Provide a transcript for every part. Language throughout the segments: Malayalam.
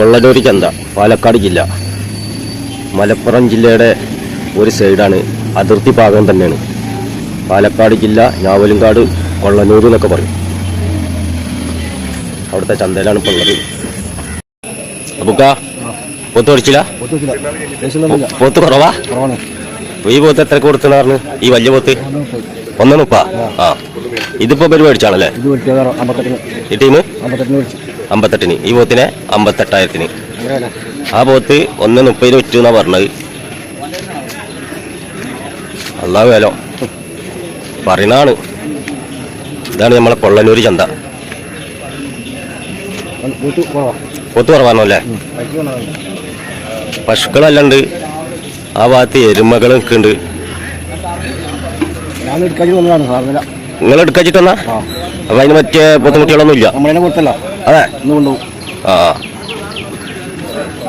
കൊള്ളനൂര് ചന്ത പാലക്കാട് ജില്ല. മലപ്പുറം ജില്ലയുടെ ഒരു സൈഡാണ് അതിർത്തി ഭാഗം തന്നെയാണ്. പാലക്കാട് ജില്ല ഞാവലുംകാട് കൊള്ളനൂർ എന്നൊക്കെ പറയും. അവിടുത്തെ ചന്തയിലാണ് ഇപ്പോൾ ഉള്ളത്. അപ്പുക്ക പോത്ത് പഠിച്ചില്ല? പോത്ത് കുറവാ? ഈ പോത്ത് എത്ര കൊടുത്തെന്ന് ഈ വലിയ പോത്ത്? ഒന്നാണ് മുപ്പാ ആ. ഇതിപ്പോ പരിപാടിച്ചാണല്ലേ ഈ ടീം? അമ്പത്തെട്ടിന്. ഈ പോത്തിനെ അമ്പത്തെട്ടായിരത്തിന്. ആ പോത്ത് ഒന്ന് മുപ്പതിന് വിറ്റു എന്നാ പറഞ്ഞത്. അല്ലാ വേലോ. പറയണാണ് ഇതാണ് നമ്മളെ പൊള്ളന്നൂര് ചന്ത. പോത്ത് കുറവാണോ അല്ലേ പൈസ കൊണ്ടാണ് പശുക്കളെല്ലാം ഉണ്ട് ആ ഭാഗത്ത് എരുമകൾ നിൽക്കുന്നുണ്ട് സാറിനില്ല നിങ്ങൾ എടുക്കച്ചിട്ടെന്നാ അപ്പൊ അതിന് മറ്റേ ബുദ്ധിമുട്ടുകളൊന്നും ഇല്ല അതെ ഇന്ന് കൊണ്ടുപോകും ആ.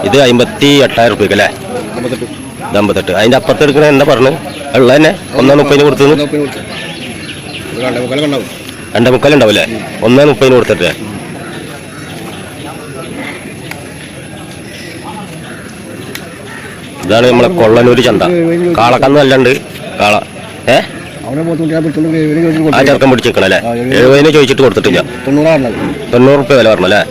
ഇത് അമ്പത്തി എട്ടായിരം റുപ്യക്ക് അല്ലേ? അമ്പത്തെട്ട്. ഇത് അമ്പത്തെട്ട്. അതിന്റെ അപ്പുറത്ത് എടുക്കണ എന്താ പറഞ്ഞു? ഉള്ള തന്നെ? ഒന്നാം മുപ്പതിന് കൊടുത്തു രണ്ടേ മുക്കാലുണ്ടാവും അല്ലേ? ഒന്നേ മുപ്പതിന് കൊടുത്തിട്ട്. ഇതാണ് നമ്മളെ കൊള്ളനൂര് ചന്ത. കാളക്കന്ന് നല്ല കാള. ഏ? ആ ചെറുക്കം പിടിച്ചിരിക്കണല്ലേ എഴുപതിന് ചോദിച്ചിട്ട് കൊടുത്തിട്ടില്ല. തൊണ്ണൂറ് റുപ്യ വില പറഞ്ഞല്ലേ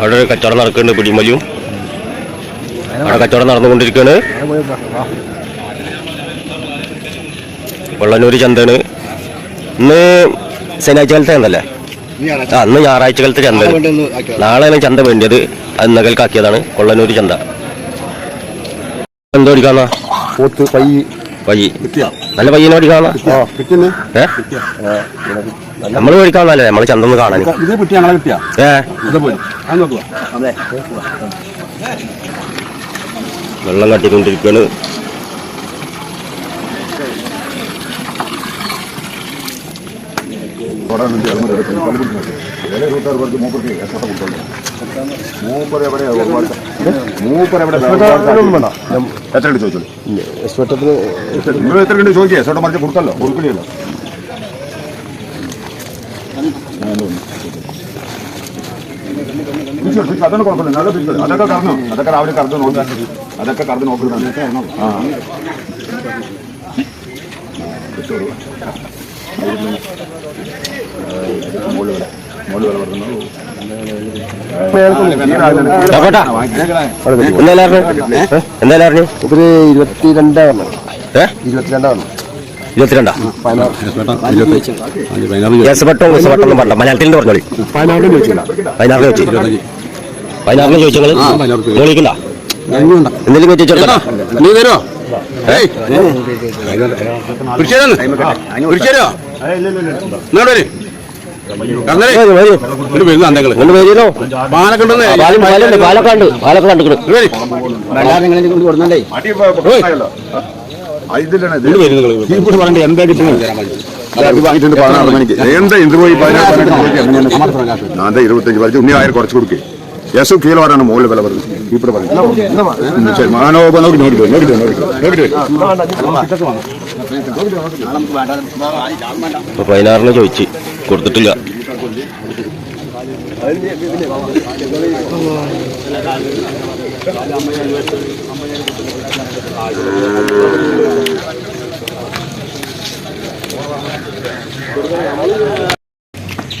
അവിടെ ഒരു കച്ചവടം നടക്കുന്നുണ്ട് പിടിമലിയും അവിടെ കച്ചവടം നടന്നുകൊണ്ടിരിക്കുകയാണ്. വെള്ളനൂര് ചന്തയാണ്. ഇന്ന് ശനിയാഴ്ച കാലത്തെ ചന്തല്ലേ ആ ഇന്ന് ഞായറാഴ്ച കാലത്തെ ചന്തയാണ്. നാളെയാണ് ചന്ത വേണ്ടിയത്. അത് നകൽക്കാക്കിയതാണ് കൊള്ളനൂര് ചന്ത. എന്തോ അടിക്കാന്നാ പോത്ത് പൈ. പയ്യി കിട്ടിയാ? നല്ല പയ്യനെ നമ്മൾ നമ്മൾ മേടിക്കാന്നല്ലേ നമ്മൾ ചന്ത ഒന്ന് കാണാൻ ഇത് കിട്ടിയ ഞങ്ങളെ കിട്ടിയാ ഏ ഇത് പോയി അത് നോക്കുക അതെ വെള്ളം കട്ടിക്കൊണ്ടിരിക്കുകയാണ് എത്ര ചോദിച്ചോളൂ എസ്വട്ടത്തിന് നിങ്ങൾ എത്ര കണ്ട് ചോദിക്കുക ചേട്ടൻ മറിച്ച് കൊടുക്കല്ലോ കൊടുക്കണിയല്ലോ അതൊന്നും കുഴപ്പമില്ല നല്ല പിടിച്ചത് അതൊക്കെ കറന്നു അതൊക്കെ രാവിലെ കറന്ന് നോക്കാൻ അതൊക്കെ കറന്ന് നോക്കുന്നുണ്ട് ആ വില മോൾ വില പറഞ്ഞു നോക്കട്ടാ എന്തായാലും എന്തായാലും ഇതിൽ ഇരുപത്തിരണ്ടാ പറഞ്ഞു ഏ ഇരുപത്തിരണ്ടാ കേസപ്പെട്ടവും കേസപ്പെട്ടൊന്നും പറഞ്ഞ മലയാളത്തിൽ പറഞ്ഞോളി പതിനാറിന് ചോദിച്ചില്ല പതിനാറിന് വെച്ച് പതിനാറിന് ചോദിച്ചു വിളിക്കണ്ട എന്തെങ്കിലും വെച്ച് ചെറുക്കണ്ട നീ വരുമോ പിടിച്ചേരോ പിടിച്ചേരോ ഇങ്ങോട്ട് വരെ കന്നേ ഒരു വരുന്ന അന്തകൾ. നിങ്ങൾ വരില്ലോ പാലൊക്കെ ഉണ്ടെന്ന്. പാലും പാലുണ്ട് പാലൊക്കെ ഉണ്ട് പാലൊക്കെ കണ്ടിക്കണം. വരി. കൊണ്ട് കൊടുക്കണ്ടേ പറയണ്ടേ എന്താ കിട്ടുന്നത് വാങ്ങിയിട്ടുണ്ട് പതിനാറ് മണിക്ക്? എന്താ പോയി പതിനാറ് ഇരുപത്തഞ്ച് പറഞ്ഞു ഉണ്ണി ആയിരം കുറച്ച് കൊടുക്കേ. യെസ് കിലോ വരാണ് മുകളിൽ വില പറഞ്ഞു ഇപ്പോൾ പറഞ്ഞു ശരി. മാനോപ നോക്കി നോക്കിട്ട് നോക്കി നോക്കിട്ട് നോക്കിട്ട് നോക്കിട്ട്. ഇപ്പൊ പതിനാറിന് ചോദിച്ച്. കൊടുത്തിട്ടില്ല.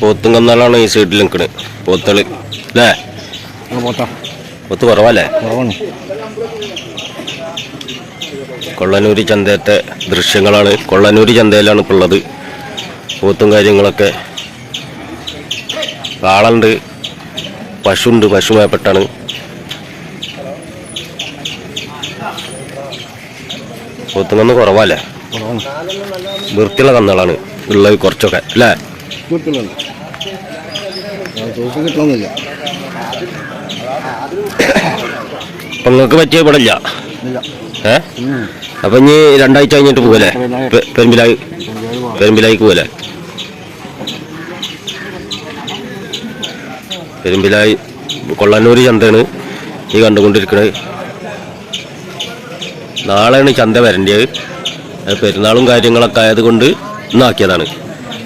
പോത്തും കന്നാലാണ് ഈ സൈഡിൽ നിൽക്കണ് പോത്തൾ അല്ലേ പോത്ത് കുറവല്ലേ? കുറവാണ്. കൊള്ളനൂര് ചന്തയത്തെ ദൃശ്യങ്ങളാണ്. കൊള്ളനൂര് ചന്തയിലാണ് ഇപ്പോൾ ഉള്ളത്. പോത്തും കാര്യങ്ങളൊക്കെ കാളുണ്ട് പശുണ്ട്. പശുമയപ്പെട്ടാണ്. പോത്തും കന്ന് കുറവല്ലേ? വൃത്തിയുള്ള കന്നുകളാണ്. ഉള്ളത് കുറച്ചൊക്കെ. അല്ലേ? ഇപ്പൊ കിട്ടണമെന്നില്ല അപ്പം നിങ്ങൾക്ക് പറ്റിയ ഇവിടെ ഇല്ല. ഏ? അപ്പം ഇനി രണ്ടാഴ്ച കഴിഞ്ഞിട്ട് പോകല്ലേ പെരുമ്പിലായി പെരുമ്പിലായി പോകല്ലേ പെരുമ്പിലായി കൊള്ളന്നൂർ ചന്തയാണ് ഈ കണ്ടുകൊണ്ടിരിക്കുന്നത് നാളെയാണ് ചന്ത വരേണ്ടത്. അത് പെരുന്നാളും കാര്യങ്ങളൊക്കെ ആയതുകൊണ്ട് ഇന്നാക്കിയതാണ്.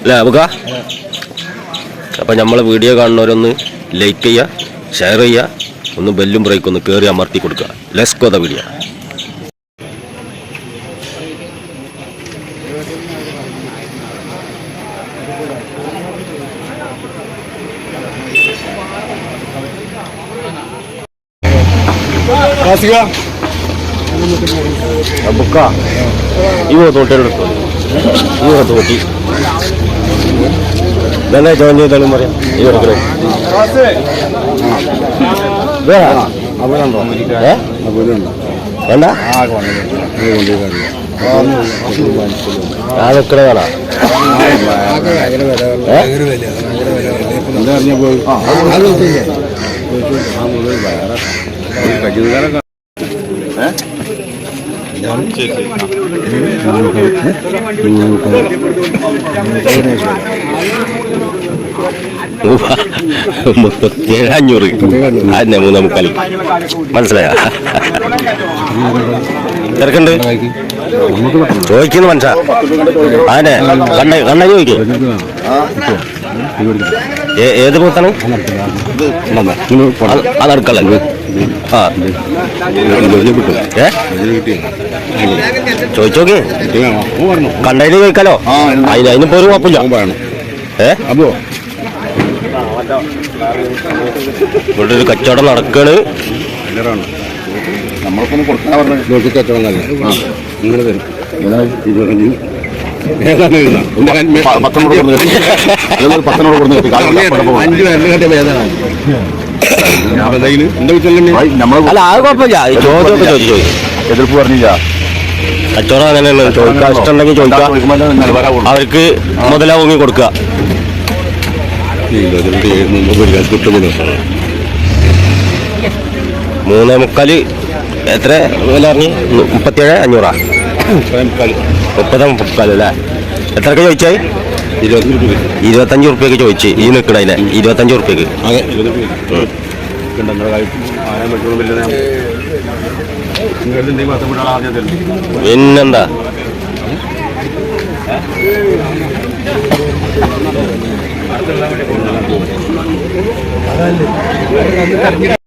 അല്ലേ അവക അപ്പം നമ്മളെ വീഡിയോ കാണുന്നവരൊന്ന് ലൈക്ക് ചെയ്യുക ഷെയർ ചെയ്യുക ഒന്ന് ബെല്ലും ബ്രേക്കും ഒന്ന് കയറി അമർത്തി കൊടുക്കുക. ലെസ്കോ ദ വീഡിയോ അബുക്ക ഇവ തോട്ടിലെടുത്തു ഇവ തോട്ടി ഇതന്നെ ജോയിൻ ചെയ്താലും പറയാം ഈ കിടക്കണേ ഏ വേണ്ട ആ നിക്കണ കാണാ ഏ മുപ്പത്തിയേഴ് അഞ്ഞൂറ് അതന്നെ മൂന്നേ മുക്കാലി. മനസ്സിലായോ? തിരക്കുണ്ട്? ചോദിക്കുന്നു മനസ്സാ അതന്നെ കണ്ണ കണ്ണ ചോദിക്കേ. ഏത് പൂത്താണ് അതടുക്കള ആ. ചോദിച്ചോക്ക് കണ്ടതിന് ചോദിക്കാലോ? അതിന് അതിനിപ്പോ ഒരു കുഴപ്പമില്ല. ഏ? അപ്പോ? ഇവിടെ ഒരു കച്ചവടം നടക്കാണ്. നമ്മളൊക്കെ കൊടുക്കാൻ പറഞ്ഞു തരും. ഏതാണ് ഇത്? കൊടുത്ത് കൊടുത്ത്. അഞ്ച് പേരുടെ അല്ല അത് കുഴപ്പമില്ല. ചോദ്യമൊക്കെ ചോദിച്ചു ചോദിക്കും എതിർപ്പ് പറഞ്ഞില്ല. കച്ചവടം അങ്ങനെയാണ് ചോദിക്കാൻ ഇഷ്ടമുണ്ടെങ്കിൽ ചോദിക്കാം. അവർക്ക് മുതലാ മുതലാവുങ്ങി കൊടുക്കുക. മൂന്നേ മുക്കാൽ. എത്ര വില ഇറങ്ങി? മുപ്പത്തിയേഴ് അഞ്ഞൂറാ. മുപ്പത് അല്ലേ എത്രക്ക് ചോദിച്ചായി? ഇരുപത്തഞ്ച് ഉറുപ്പ്യക്ക് ചോദിച്ചു. ഈ നിൽക്കണേ ഇരുപത്തഞ്ച് ഉറുപ്പ്യക്ക്. പിന്നെന്താ? അതല്ലേ